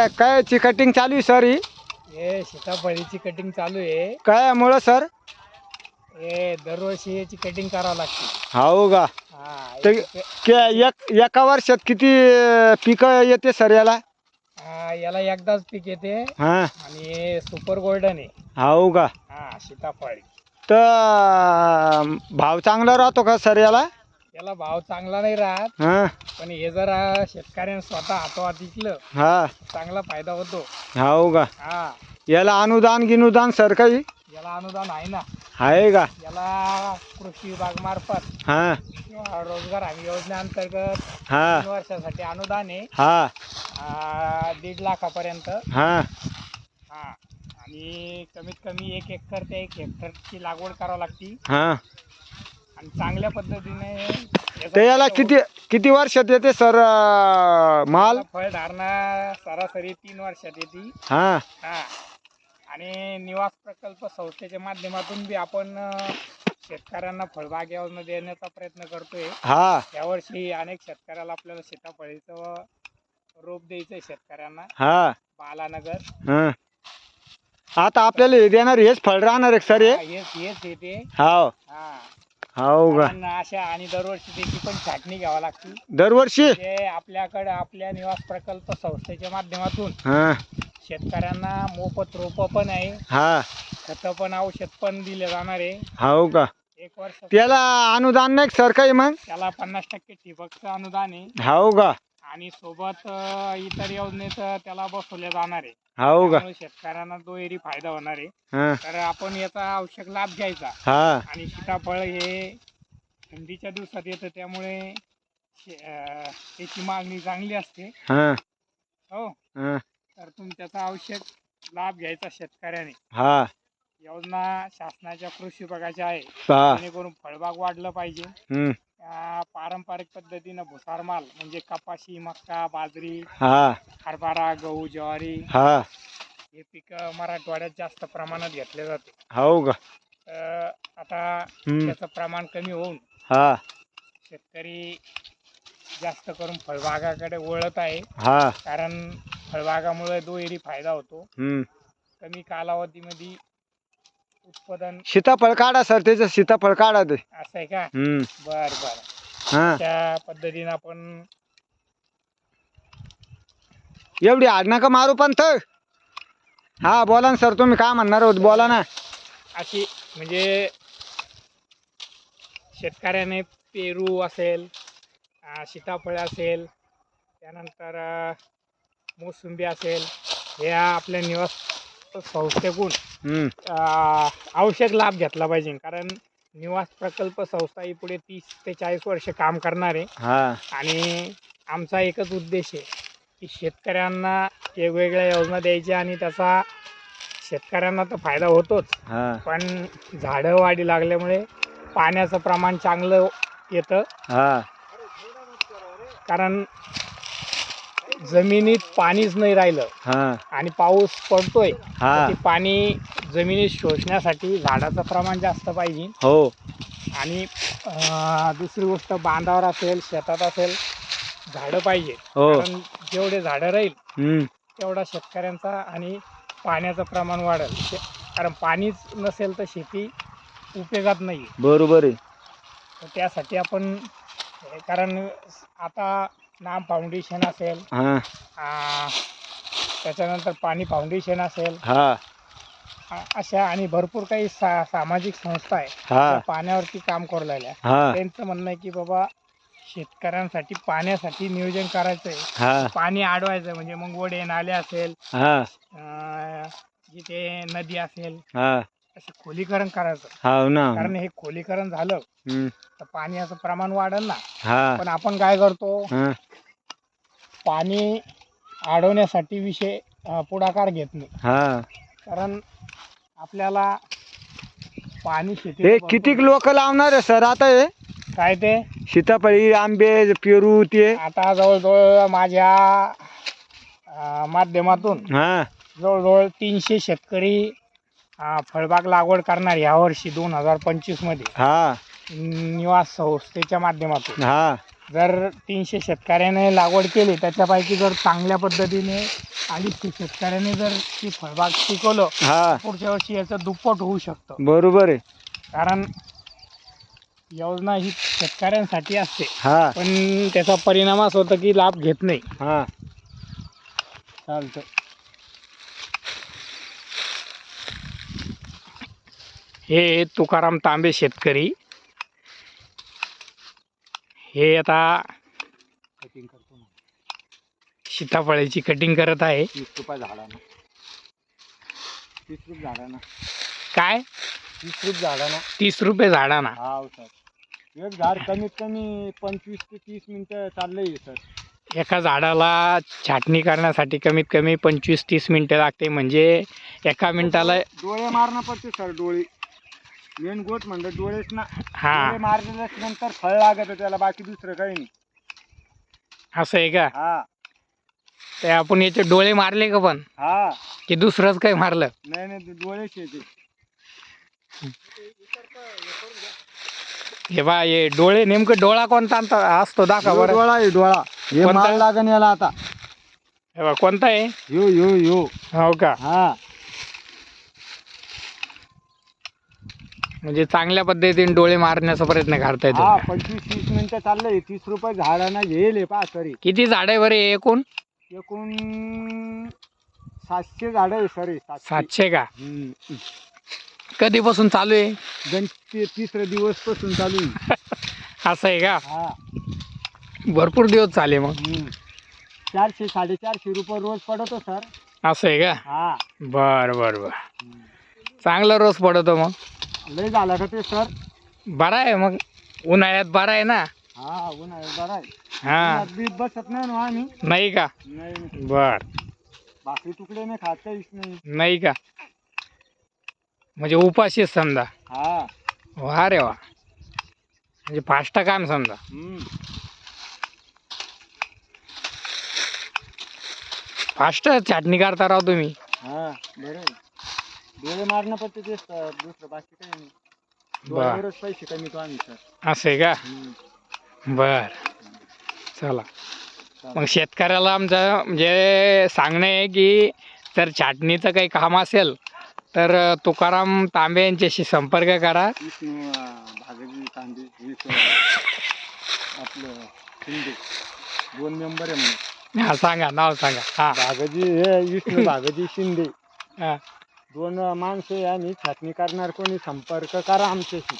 काय कटिंग चालू आहे सर ही? हे सीताफळीची कटिंग चालू आहे. काय मुळे सर हे दरवर्षी याची कटिंग करावं लागते. हो का? हा तर एक- के- एक एका वर्षात किती पिकं येते सर याला? हा, याला एकदाच पीक येते. हा. आणि हे सुपर गोल्डन आहे. हो का? हा सीताफळी. तर भाव चांगला राहतो का सर याला? याला भाव चांगला नाही राहत. हा. पण हे जरा शेतकऱ्याने स्वतः हातोहात विकलं हा. चांगला फायदा होतो. हो का? हा. याला अनुदान गिनुदान सर काही? याला अनुदान आहे ना. आहे का? याला कृषी विभाग मार्फत हा. किंवा रोजगार हमी योजनेअंतर्गत हा. तीन वर्षासाठी अनुदान आहे. हा. आ, दीड लाखापर्यंत. हा. हा. आणि कमीत कमी एक एकर ते एक हेक्टरची लागवड करावी लागती. हा. आणि चांगल्या पद्धतीने याचा तर याला फायदा किती किती वर्षात येते सर अं, माल. फळधारणा सरासरी तीन वर्षात येते. हा. हा. आणि निवास प्रकल्प संस्थेच्या माध्यमातून बी आपण अ, शेतकऱ्यांना फळबाग योजना देण्याचा प्रयत्न करतोय. हा. यावर्षी अनेक शेतकऱ्याला आपल्याला सीताफळीचं रोप द्यायचंय शेतकऱ्यांना. हा. बालानगर. हा. आता आपल्याला हे देणार हेच फळ राहणार आहे सर हे? हा, हेच हेच येते. हो हा. हो का? अशा आणि दरवर्षी त्याची पण छाटणी घ्यावी लागते. दरवर्षी? ते आपल्याकडे आपल्या निवास प्रकल्प संस्थेच्या माध्यमातून हा. शेतकऱ्यांना मोफत रोपं पण आहे. हा. खतं पण औषध पण दिले जाणार आहे. हो का? एक वर्ष त्याला अनुदान नाही सर काही मग? त्याला पन्नास टक्के ठिबकचं अनुदान आहे. हो का? आणि सोबत अं, इतर योजनेचं त्याला बसवले जाणार आहे. हो का? त्यामुळे शेतकऱ्यांना दुहेरी फायदा होणार आहे. हा. तर आपण याचा आवश्यक लाभ घ्यायचा. हा. आणि सीताफळ हे थंडीच्या दिवसात येतं त्यामुळे शे- अं, त्याची मागणी चांगली असते. हा. हो. हा. तर तुम्ही त्याचा आवश्यक लाभ घ्यायचा शेतकऱ्याने. हा. योजना शासनाच्या कृषी विभागाच्या आहे. हा. जेणेकरून फळबाग वाढलं पाहिजे. हम्म, त्या पारंपरिक पद्धतीनं भुसार माल म्हणजे कपाशी मका बाजरी हा. हरभरा गहू ज्वारी हा. हे पिकं मराठवाड्यात जास्त प्रमाणात घेतले जाते. हो का तर आता हम्म, त्याचं प्रमाण कमी होऊन हा. शेतकरी जास्त करून फळबागाकडे वळत आहे. हा. कारण फळबागामुळे दुहेरी फायदा होतो. हम्म. कमी कालावधीमध्ये उत्पादन सीताफळ काढा सर त्याचं सीताफळ काढा ते. असं आहे का? हम्म, बर बर. हा. त्या पद्धतीनं आपण एवढी आड नका मारू पण तर. हा बोला ना सर तुम्ही काय म्हणणार होत बोला ना. अशी म्हणजे शेतकऱ्याने पेरू असेल अं, सीताफळ असेल त्यानंतर अं, मोसंबी असेल या आपल्या निवास संस्थेकडून आवश्यक लाभ घेतला पाहिजे कारण निवास प्रकल्प संस्था ही पुढे तीस ते चाळीस वर्ष काम करणार आहे. हा. आणि आमचा एकच उद्देश आहे की शेतकऱ्यांना वेगवेगळ्या योजना द्यायच्या आणि त्याचा शेतकऱ्यांना तर फायदा होतोच. हा. पण झाडं वाढी लागल्यामुळे पाण्याचं प्रमाण चांगलं येतं. हा. कारण जमिनीत पाणीच नाही राहिलं. हा. आणि पाऊस पडतोय हा. तर ते पाणी जमिनीत शोषण्यासाठी झाडाचं प्रमाण जास्त पाहिजे. हो. आणि अं, दुसरी गोष्ट बांधावर असेल शेतात असेल झाडं पाहिजे. हो. कारण जेवढे झाडं राहील हम्म, तेवढा शेतकऱ्यांचा आणि पाण्याचं प्रमाण वाढेल. शे- कारण पाणीच नसेल तर शेती उपयोगात नाही बरोबर आहे. तर त्यासाठी आपण हे कारण आता नाम फाउंडेशन असेल. हा. आ, त्याच्यानंतर पाणी फाउंडेशन असेल. हा. अशा आणि भरपूर काही सा सामाजिक संस्था आहे. हा. त्या पाण्यावरती काम करू लागल्या हा. त्यांचं म्हणणं आहे की बाबा शेतकऱ्यांसाठी पाण्यासाठी नियोजन करायचं आहे हा. पाणी अडवायचं म्हणजे मग ओढे नाले असेल. हा. अं, जिथे नदी असेल. हा. असे खोलीकरण करायचं. हो ना. कारण हे खोलीकरण झालं. हम्म, तर पाण्याचं प्रमाण वाढेल ना. हा. पण आपण काय करतो? हा. पाणी अडवण्यासाठी विषय अं, पुढाकार घेत नाही. हा. कारण आपल्याला पाणी शेती हे किती लोक लावणार आहे सर? आता हे? काय ते? सीताफळी आंबे पेरू ते? आता जवळजवळ माझ्या अं, माध्यमातून हा. जवळजवळ तीनशे शेतकरी अं, फळबाग लागवड करणार यावर्षी दोन हजार पंचवीसमध्ये हा. निवास संस्थेच्या माध्यमातून. हा. जर तीनशे शेतकऱ्याने लागवड केली त्याच्यापैकी जर चांगल्या पद्धतीने अडीचशे शेतकऱ्याने जर ती फळबाग पिकवलं हा. पुढच्या वर्षी याचं दुप्पट होऊ शकतं. बरोबर आहे. कारण योजना ही शेतकऱ्यांसाठी असते. हा. पण त्याचा परिणाम असं होतं की लाभ घेत नाही. हा. चालतं. हे तुकाराम तांबे शेतकरी. हे आता कटिंग करतो सीताफळाची कटिंग करत आहे. तीस रुपये झाडानं. तीस रुपये झाडानं. काय? तीस रुपये झाडानं. तीस रुपये झाडाना. हा हो सर. एक झाड कमीत कमी पंचवीस ते तीस मिनिटं चाललंय सर. एका झाडाला छाटणी करण्यासाठी कमीत कमी पंचवीस तीस मिनटं लागते. म्हणजे एका मिनिटाला डोळे मारणं पडते सर डोळे. मेन गोट म्हणलं डोळेच ना हा. डोळे मारलेल्याच नंतर फळ लागत त्याला बाकी दुसरं काही नाही. असं आहे का? हा. ते आपण याचे डोळे मारले का पण? हा. की दुसरंच काही मारलं? नाही नाही ते डोळेच येते हे बा हे डोळे नेमकं डोळा कोणता आणता असतो दाखवा बरं. डोळा आहे डोळा. हे कोणता? माल लागण याला आता. हे बा कोणता आहे? यो यो यो. हो का? हा. म्हणजे चांगल्या पद्धतीने डोळे मारण्याचा प्रयत्न करताय हा तुम्ही पंचवीस तीस मिनिटं चाललंय. तीस रुपये झाडांना घेईल हे पहा सरी. किती झाड आहे बरं एकूण? एकूण सातशे झाडं आहे सरी सातशे. का? हम्म. कधीपासून चालू आहे? गणपती तिसरा दिवसपासून चालू आहे. असं आहे का? हा. भरपूर दिवस चाले मग. हम्म. चारशे साडेचारशे रुपये रोज पडतो सर. असं आहे का? हा. बर बर बर. चांगला रोज पडतो मग. लय झाला का ते सर. बरा आहे मग. उन्हाळ्यात बरा आहे ना? हा उन्हाळ्यात बरा आहे. हा. उन्हात बीत बसत नाही ना आम्ही. नाही का? नाही नाही. बर. भाकरी तुकडे नाही खात काहीच नाही. नाही का? म्हणजे उपाशीच समजा. हा. वा रे वा. म्हणजे फास्ट काम समजा. हम्म. फास्ट छाटणी करता राव तुम्ही. हा बरं आहे. डोळे मारणं पडते तेच सर दुसरं बाकी काही नाही. डोळ्यावरच पैसे कमी तो आम्ही सर. असं आहे का? हम्म. बर. चला. मग शेतकऱ्याला आमचं म्हणजे सांगणं आहे की जर छाटणीचं काही काम असेल तर तुकाराम तांबे यांच्याशी संपर्क करा. विष्णू अं, भागजी कांदे विष्णू आपलं शिंदे दोन मेंबर आहे म्हणून. हा सांगा नाव सांगा. हा. भागजी हे विष्णू भागजी शिंदे. हा. दोन माणसं आहे आणि छाटणी करणार कोणी संपर्क करा आमच्याशी.